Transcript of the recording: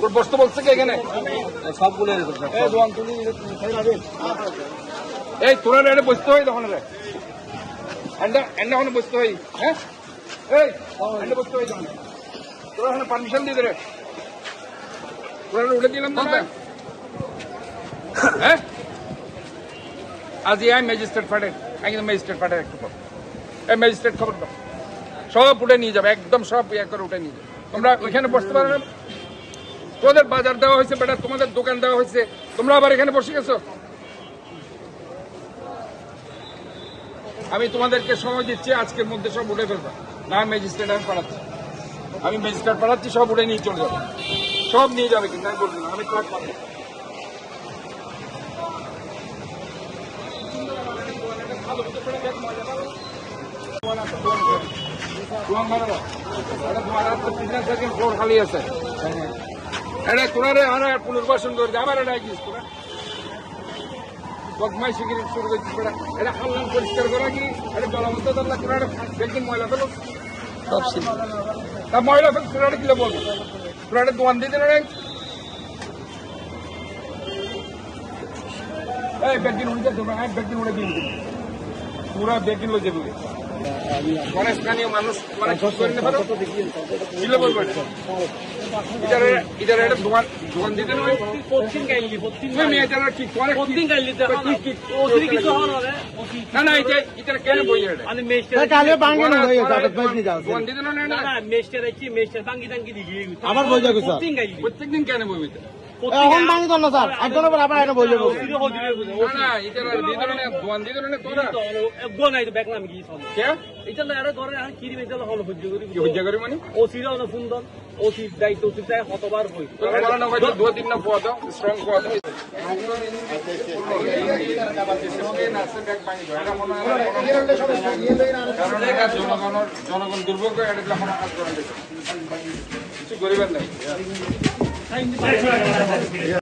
তোর বসতে বলছে কি এখানে? সবগুলো এই তোরা রে বসতে হয় তখন রে। এন্ডা এন্ডা ওখানে বসতে হয়। হ্যাঁ? এই এন্ডা বসতে হয় তখন তোরা ওখানে পারমিশন দিয়ে দে রে। তোরা উঠে দিলাম না হ্যাঁ। আজ আই ম্যাজিস্ট্রেট ফাটে আমি কিন্তু ম্যাজিস্ট্রেট ফাটে একটু এই ম্যাজিস্ট্রেট খবর দাও। সব উঠে নিয়ে যাবে একদম সব ইয়ে করে উঠে নিয়ে যাবে। তোমরা ওইখানে বসতে পারো না? তোদের বাজার দেওয়া হয়েছে, বেটা, তোমাদের দোকান দেওয়া হয়েছে। তোমরা আবার এখানে বসে গেছো? আমি তোমাদেরকে সময় দিচ্ছি, আজকের মধ্যে সব উঠে ফেলবা। না ম্যাজিস্ট্রেট আমি পাঠাচ্ছি। আমি ম্যাজিস্ট্রেট পাঠাচ্ছি, সব উঠে নিয়ে চলে যাবে। সব নিয়ে যাবে কিন্তু, আমি বলছি না, আমি ট্রাক পাঠাবো খালি আছে। এটা তোরা রে আর পুনর্বাসন করে আবার এটা গিয়েছ তোরা? বদমাই শিখির শুরু করছিস বেটা এটা হাল্লাম পরিষ্কার করা কি? এটা জলমন্ত দল্লা তোরা একদিন ময়লা ফেলো তা ময়লা ফেল এটা কিলো বলব এটা দোয়ান দিয়ে দিল এই ব্যাগদিন উঠে যাবে এক ব্যাগদিন উঠে দিয়ে পুরা ব্যাগদিন লয়ে যাবে স্থানীয় মানুষ মানে খোঁজ করে নিতে পারো? কিলো বলব এটা ইটারে ইটারে দোকান দোকান দিতে নয়। পশ্চিম গাইলি পশ্চিম তুমি মেয়ে কি করে পশ্চিম গাইলিতে কি কি কিছু হবে না না এটা এটা কেন বই এটা? মেস্টার কালে বাঙ্গে না হয়ে যাবে বাইক নিয়ে যাও দোকান দিতে না না। না মেস্টার আইছি মেস্টার বাঙ্গি টাঙ্গি দিঘি আবার বই যাবে, স্যার। পশ্চিম গাইলি প্রত্যেকদিন কেন বই এটা এখন তো না, স্যার। একজনের পর আবার এটা বই যাব ওসির হদিরে বুঝে না এটা দিতে নয় দোকান তোরা নাই সব কে? এটা না মানে? সুন্দর ওসির দায়িত্ব ওসির চাই হতবার হই তোরা না, হয়তো দু তিন না পোয়া দাও স্ট্রং পোয়া দাও। কারণ এটা জনগণের জনগণ দুর্ভোগ এটা যখন কাজ করা কিছু গরিবের নাই